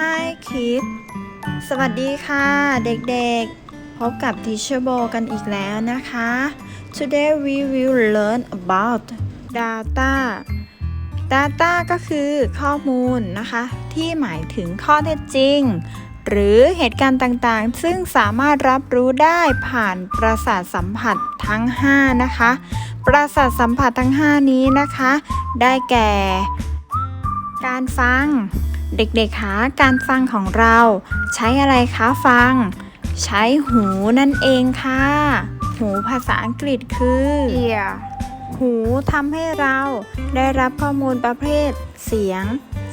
Hi Kids สวัสดีค่ะ เด็กๆ พบกับ Teacher Bo กันอีกแล้วนะคะ Today we will learn about data data ก็คือข้อมูลนะคะ ที่หมายถึงข้อเท็จจริง หรือเหตุการณ์ต่างๆ ซึ่งสามารถรับรู้ได้ผ่านประสาทสัมผัสทั้ง 5 นะคะ ประสาทสัมผัสทั้ง 5 นี้นะคะ ได้แก่ การฟัง เด็กๆคะการฟังของเรา ใช้อะไรคะฟัง ใช้หูนั่นเองค่ะ หูภาษาอังกฤษคือ ear หูทำให้เราได้รับข้อมูลประเภท เสียง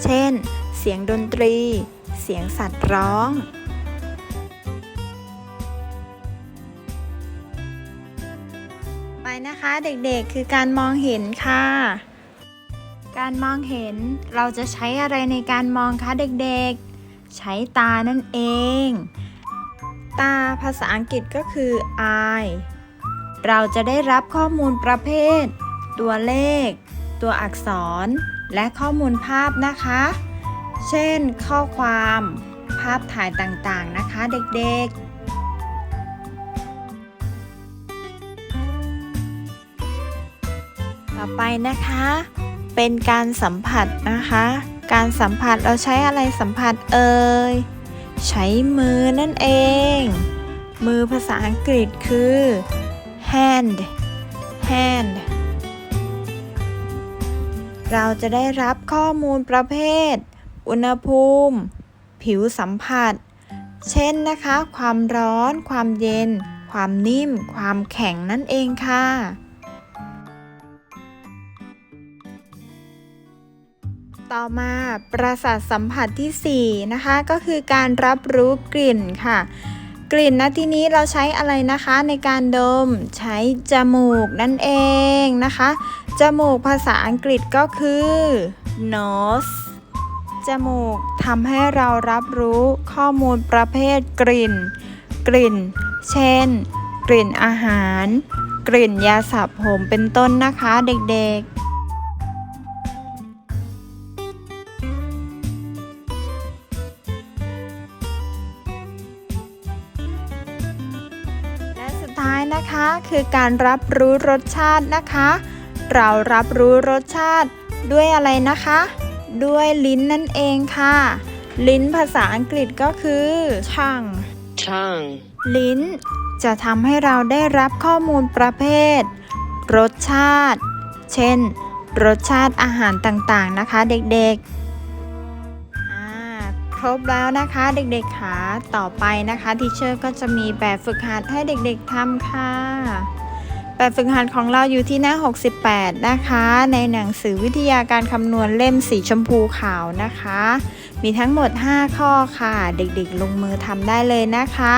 เช่น เสียงดนตรี เสียงสัตว์ร้อง ไปนะคะเด็กๆคือการมองเห็นค่ะ การมองเห็นเราจะใช้อะไรในการมองคะเด็กๆ ใช้ตานั่นเอง ตาภาษาอังกฤษก็คือ eye เราจะได้รับข้อมูลประเภท ตัวเลข ตัวอักษร และข้อมูลภาพนะคะ เช่น ข้อความ ภาพถ่ายต่างๆนะคะเด็กๆต่อไปนะคะ เป็นการสัมผัสนะคะ การสัมผัสเราใช้อะไรสัมผัสเอ่ย ใช้มือนั่นเอง มือภาษาอังกฤษคือ hand hand เราจะได้รับข้อมูลประเภท อุณหภูมิ ผิวสัมผัส เช่นนะคะ ความร้อน ความเย็น ความนิ่ม ความแข็งนั่นเองค่ะ ต่อมาประสาทสัมผัสที่ 4 นะคะ ก็คือการรับรู้กลิ่นค่ะ กลิ่นนะที่นี้เราใช้อะไรนะคะในการดมใช้จมูกนั่นเองนะคะ จมูกภาษาอังกฤษก็คือ nose จมูกทำให้เรารับรู้ข้อมูลประเภทกลิ่น กลิ่น เช่น กลิ่นอาหาร กลิ่นยาสระผมเป็นต้นนะคะเด็กๆ นะคะ คือการรับรู้รสชาตินะคะ เรารับรู้รสชาติด้วยอะไรนะคะ ด้วยลิ้นนั่นเองค่ะ ลิ้นภาษาอังกฤษก็คือ tongue tongue, ลิ้น จะทำให้เราได้รับข้อมูลประเภท รสชาติ เช่น รสชาติอาหารต่างๆนะคะ เด็กๆอ่าคร บแล้วนะคะ เด็กๆค่ะต่อไปนะคะทีเชอร์ก็จะมีแบบฝึกหัดให้เด็กๆทำค่ะ แบบฝึกหัดของเราอยู่ที่หน้า 68 นะคะ ในหนังสือวิทยาการคำนวณเล่มสีชมพูขาวนะคะ มีทั้งหมด 5 ข้อค่ะ เด็กๆ ลงมือทำได้เลยนะคะ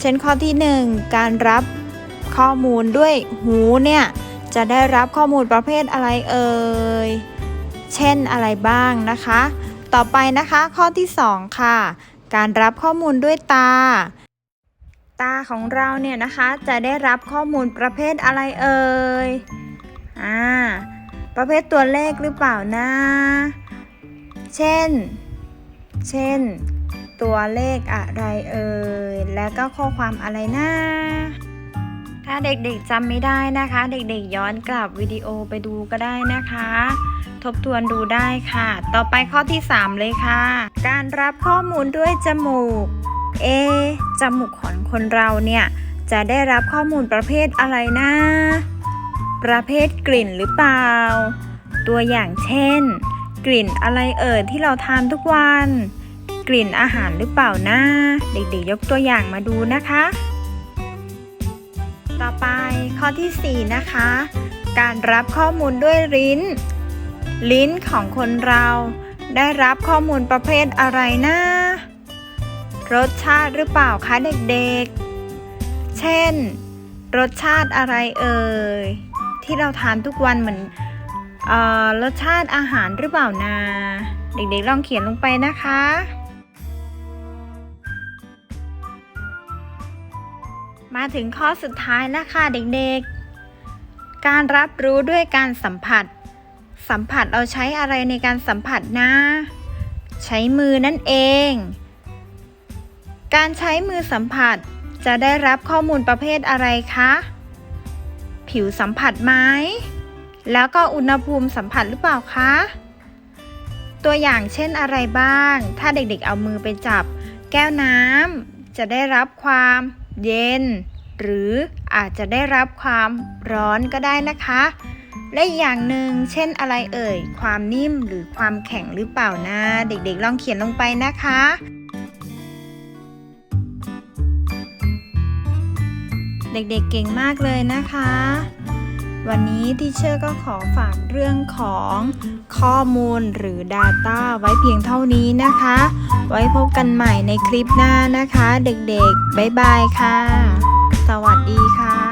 เช่นข้อที่ 1 การรับข้อมูลด้วยหูเนี่ย จะได้รับข้อมูลประเภทอะไรเอ่ยเช่นอะไรบ้างนะคะ ต่อไปนะคะ ข้อที่ 2 ค่ะ การรับข้อมูลด้วยตา ตาของเราเนี่ยนะคะจะได้รับข้อมูลประเภทอะไรเอ่ยอ่าประเภทตัวเลขหรือเปล่านะ เช่น เช่น ตัวเลขอะไรเอ่ย แล้วก็ข้อความอะไรนะถ้าเด็กๆจำไม่ได้นะคะ เด็กๆย้อนกลับวิดีโอไปดูก็ได้นะคะ ทบทวนดูได้ค่ะ ต่อไปข้อที่ 3 เลยค่ะ การรับข้อมูลด้วยจมูก เอ จมูกของคนเราเนี่ย จะได้รับข้อมูลประเภทอะไรนะ ประเภทกลิ่นหรือเปล่า ตัวอย่างเช่น กลิ่นอะไรเอ่ยที่เราทานทุกวัน กลิ่นอาหารหรือเปล่านะเด็กๆยกตัวอย่างมาดูนะคะ ต่อไปข้อทีสี่4 นะคะการรับข้อมูลด้วยลิ้น ลิ้นของคนเราได้รับข้อมูลประเภทอะไรนะ รสชาติหรือเปล่าคะเด็กๆ เช่น รสชาติอะไรเอ่ย ที่เราทานทุกวันเหมือนเอ่อรสชาติอาหารหรือเปล่านะเด็กๆลองเขียนลงไปนะคะ มาถึงข้อสุดท้ายแล้วค่ะเด็กๆ การรับรู้ด้วยการสัมผัส สัมผัสเราใช้อะไรในการสัมผัสนะ ใช้มือนั่นเอง การใช้มือสัมผัสจะได้รับข้อมูลประเภทอะไรคะ ผิวสัมผัสไหมแล้วก็อุณหภูมิสัมผัสหรือเปล่าคะ ตัวอย่างเช่นอะไรบ้าง ถ้าเด็กๆเอามือไปจับ แก้วน้ำจะได้รับความเย็น หรืออาจจะได้รับความร้อนก็ได้นะคะ และอีกอย่างหนึ่งเช่นอะไรเอ่ย ความนิ่มหรือความแข็งหรือเปล่านะ เด็กๆ ลองเขียนลงไปนะคะ เด็กๆเก่งมากเลยนะคะ วันนี้ที่เชอร์ก็ขอฝากเรื่องของข้อมูลหรือ Data ไว้เพียงเท่านี้นะคะ ไว้พบกันใหม่ในคลิปหน้านะคะ เด็กๆ บ๊ายบายค่ะ สวัสดีค่ะ